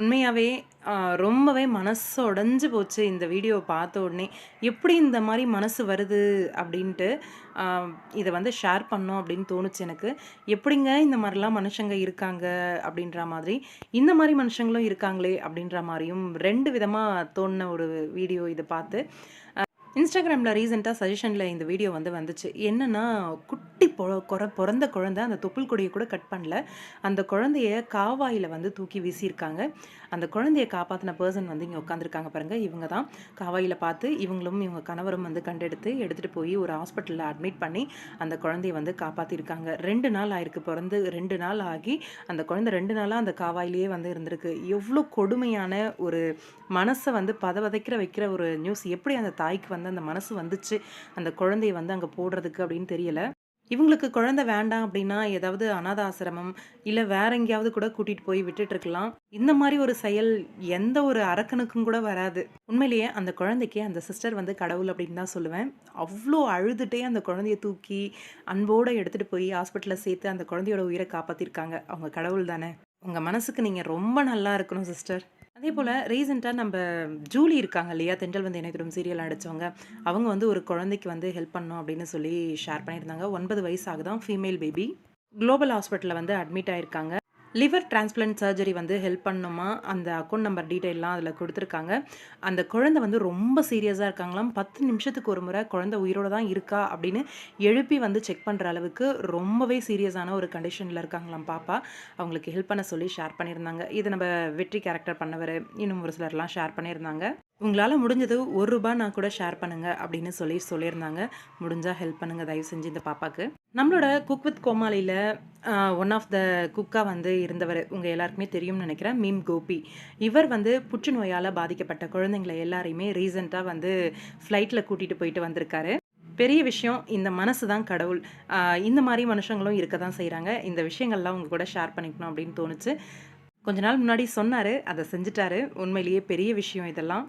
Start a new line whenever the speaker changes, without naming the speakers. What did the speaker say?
உண்மையாகவே ரொம்பவே மனசு உடஞ்சி போச்சு இந்த வீடியோவை பார்த்த உடனே. எப்படி இந்த மாதிரி மனசு வருது அப்படின்ட்டு, இதை வந்து ஷேர் பண்ணோம் அப்படின்னு தோணுச்சு எனக்கு. எப்படிங்க இந்த மாதிரிலாம் மனுஷங்க இருக்காங்க அப்படின்ற மாதிரி, இந்த மாதிரி மனுஷங்களும் இருக்காங்களே அப்படின்ற மாதிரியும் ரெண்டு விதமாக தோணின ஒரு வீடியோ இதை பார்த்து. இன்ஸ்டாகிராமில் ரீசெண்டாக சஜஷனில் இந்த வீடியோ வந்து வந்துச்சு. என்னென்னா குட்டி பொ கொற பொறந்த குழந்தை அந்த தொப்புள் கொடியை கூட கட் பண்ணல. அந்த குழந்தைய காவாயில் வந்து தூக்கி வீசியிருக்காங்க. அந்த குழந்தைய காப்பாற்றின பர்சன் வந்து இங்கே உட்காந்துருக்காங்க பாருங்க. இவங்க தான். காவாயில் பார்த்து இவங்களும் இவங்க கணவரும் வந்து கண்டெடுத்து எடுத்துகிட்டு போய் ஒரு ஹாஸ்பிட்டலில் அட்மிட் பண்ணி, அந்த குழந்தைய வந்து காப்பாற்றிருக்காங்க ரெண்டு நாள் ஆயிருக்கு பிறந்து ரெண்டு நாள் ஆகி, அந்த குழந்தை ரெண்டு நாளாக அந்த காவாயிலேயே வந்து இருந்திருக்கு. எவ்வளோ கொடுமையான ஒரு மனசை வந்து பதவதைக்கிற வைக்கிற ஒரு நியூஸ். எப்படி அந்த தாய்க்கு வந்து அந்த மனசு வந்துச்சு, அந்த குழந்தைய வந்து அங்கே போடுறதுக்கு அப்படின்னு தெரியல. இவங்களுக்கு குழந்தை வேண்டாம் அப்படின்னா, ஏதாவது அனாதாசிரமம் ஆசிரமம், இல்ல வேற எங்கேயாவது கூட கூட்டிகிட்டு போய் விட்டுட்டு இருக்கலாம் இந்த மாதிரி ஒரு செயல் எந்த ஒரு அரக்கனுக்கும் கூட வராது. உண்மையிலேயே அந்த குழந்தைக்கு அந்த சிஸ்டர் வந்து கடவுள் அப்படின்னு தான் சொல்லுவேன். அவ்வளோ அழுதுகிட்டே அந்த குழந்தைய தூக்கி, அன்போடு எடுத்துகிட்டு போய் ஹாஸ்பிட்டலில் சேர்த்து அந்த குழந்தையோட உயிரை காப்பாற்றிருக்காங்க அவங்க கடவுள் தானே. உங்கள் மனசுக்கு நீங்கள் ரொம்ப நல்லா இருக்கணும் சிஸ்டர். அதே போல் ரீசெண்டாக நம்ம ஜூலி இருக்காங்க இல்லையா? தென்றல் வந்து என்னை சீரியல் அடித்தவங்க அவங்க வந்து ஒரு குழந்தைக்கு வந்து ஹெல்ப் பண்ணணும் அப்படின்னு சொல்லி ஷேர் பண்ணியிருந்தாங்க. ஒன்பது வயசு ஆகுதான் ஃபீமேல் பேபி. குளோபல் ஹாஸ்பிட்டலில் வந்து அட்மிட் ஆயிருக்காங்க. லிவர் டிரான்ஸ்பிளண்ட் சர்ஜரி வந்து ஹெல்ப் பண்ணணுமா, அந்த அக்கௌண்ட் நம்பர் டீட்டெயில்லாம் அதில் கொடுத்துருக்காங்க அந்த குழந்தை வந்து ரொம்ப சீரியஸாக இருக்காங்களாம். 10 நிமிஷத்துக்கு ஒரு முறை குழந்தை உயிரோட தான் இருக்கா அப்படின்னு எழுப்பி வந்து செக் பண்ணுற அளவுக்கு ரொம்பவே சீரியஸான ஒரு கண்டிஷனில் இருக்காங்களாம் பாப்பா. அவங்களுக்கு ஹெல்ப் பண்ண சொல்லி ஷேர் பண்ணியிருந்தாங்க. இது நம்ம வெற்றி கேரக்டர் பண்ணவர் இன்னும் ஒரு சிலர்லாம் ஷேர் பண்ணியிருந்தாங்க. உங்களால் முடிஞ்சது ஒரு ரூபா நான் கூட ஷேர் பண்ணுங்க அப்படின்னு சொல்லி சொல்லியிருந்தாங்க. முடிஞ்சால் ஹெல்ப் பண்ணுங்க தயவு செஞ்சு இந்த பாப்பாக்கு. நம்மளோட குக் வித் கோமாளியில் ஒன் ஆஃப் த குக்காக வந்து இருந்தவர் உங்கள் எல்லாருக்குமே தெரியும்னு நினைக்கிறேன் மீம் கோபி. இவர் வந்து புற்றுநோயால் பாதிக்கப்பட்ட குழந்தைங்கள எல்லாரையுமே ரீசெண்டாக வந்து ஃப்ளைட்டில் கூட்டிகிட்டு போயிட்டு வந்திருக்காரு. பெரிய விஷயம் இந்த மனசு தான் கடவுள். இந்த மாதிரி மனுஷங்களும் இருக்க தான் செய்கிறாங்க இந்த விஷயங்கள்லாம் உங்கள் கூட ஷேர் பண்ணிக்கணும் அப்படின்னு தோணுச்சு. கொஞ்ச நாள் முன்னாடி சொன்னார் அதை செஞ்சுட்டாரு. உண்மையிலேயே பெரிய விஷயம் இதெல்லாம்.